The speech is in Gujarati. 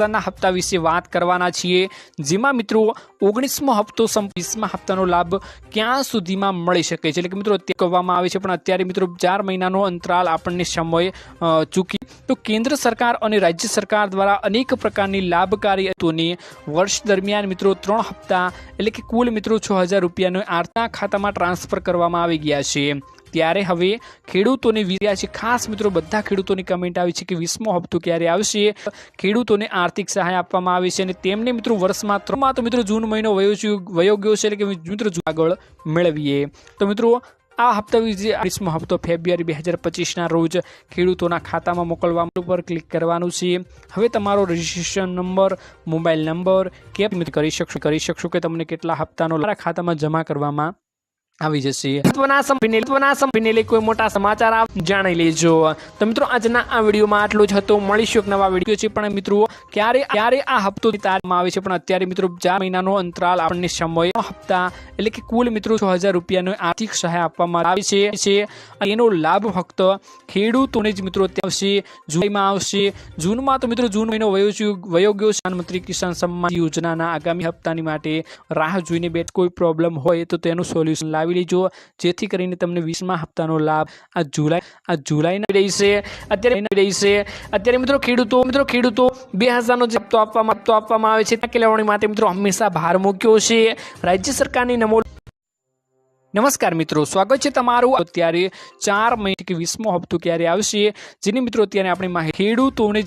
હપ્તાના હપ્તા વિશે વાત કરવાના છીએ. જેમાં મિત્રો ઓગણીસમો હપ્તો વીસમા હપ્તાનો લાભ ક્યાં સુધીમાં મળી શકે છે? એટલે કે મિત્રો કહેવામાં આવે છે, પણ અત્યારે મિત્રો ચાર મહિનાનો અંતરાલ આપણને સમય ચૂકી. તો કેન્દ્ર સરકાર અને રાજ્ય સરકાર દ્વારા અનેક પ્રકારની લાભકારી હેતુની વર્ષ દરમિયાન મિત્રો ત્રણ હપ્તા, એટલે કે કુલ મિત્રો છ હજાર રૂપિયાનો આર્થના ખાતામાં ટ્રાન્સફર કરવામાં આવી ગયા છે. ત્યારે હવે ખેડૂતોને વિર્યા છે. ખાસ મિત્રો, બધા ખેડૂતોની કમેન્ટ આવી છે કે વીસમો હપ્તો ક્યારે આવશે? ખેડૂતોને આર્થિક સહાય આપવામાં આવે છે અને તેમને મિત્રો વર્ષમાં ત્રણમાં તો મિત્રો જૂન મહિનો વયો વયો ગયો છે એટલે કે મિત્રો આગળ મેળવીએ. તો મિત્રો, આ હપ્તા વિશે વીસમો હપ્તો ફેબ્રુઆરી બે હજાર પચીસના રોજ ખેડૂતોના ખાતામાં મોકલવા ઉપર ક્લિક કરવાનું છે. હવે તમારો રજિસ્ટ્રેશન નંબર, મોબાઈલ નંબર કે કરી શકશો કરી શકશો કે તમને કેટલા હપ્તાનો ખાતામાં જમા કરવામાં આવી જશે. મહત્વના મહત્વના સંપીને કોઈ મોટા સમાચાર જાણી લેજો. તો મિત્રો, આજના આ વિડીયોમાં આટલું જ હતું. મળીશું એક નવા વીડિયો છે પણ મિત્રો, ક્યારે ક્યારે આ હપ્તો તારીખમાં આવે છે, પણ અત્યારે મિત્રો, ચાર મહિનાનો અંતરાલ આપણને સમય હપ્તા, એટલે કે કુલ મિત્રો, છ હજાર રૂપિયાનો આર્થિક સહાય આપવામાં આવે છે. એનો લાભ ફક્ત ખેડૂતોને જ મિત્રો ત્યાં આવશે. જુલાઈમાં આવશે. જૂનમાં તો મિત્રો, જૂન મહિનો વયો વયો ગયો પ્રધાનમંત્રી કિસાન સન્માન યોજનાના આગામી હપ્તાની માટે રાહ જોઈને બેઠ કોઈ પ્રોબ્લેમ હોય તો તેનું સોલ્યુશન લાવી લેજો જેથી કરીને તમને વીસમા હપ્તાનો લાભ આ જુલાઈ, આ જુલાઈના રહેશે અત્યારે રહેશે અત્યારે મિત્રો ખેડૂતો મિત્રો ખેડૂતો, બે હજારનો જે હપ્તો આપવામાં હપ્તો આપવામાં આવે છે, ત્યાં લેવાની માટે મિત્રો હંમેશા ભાર મૂક્યો છે. રાજ્ય સરકારની નમો નમસ્કાર મિત્રો, સ્વાગત છે તમારું. અત્યારે ચાર મહિને કે વીસમો હપ્તો ક્યારે આવશે? જેની મિત્રો અત્યારે આપણે ખેડૂતોને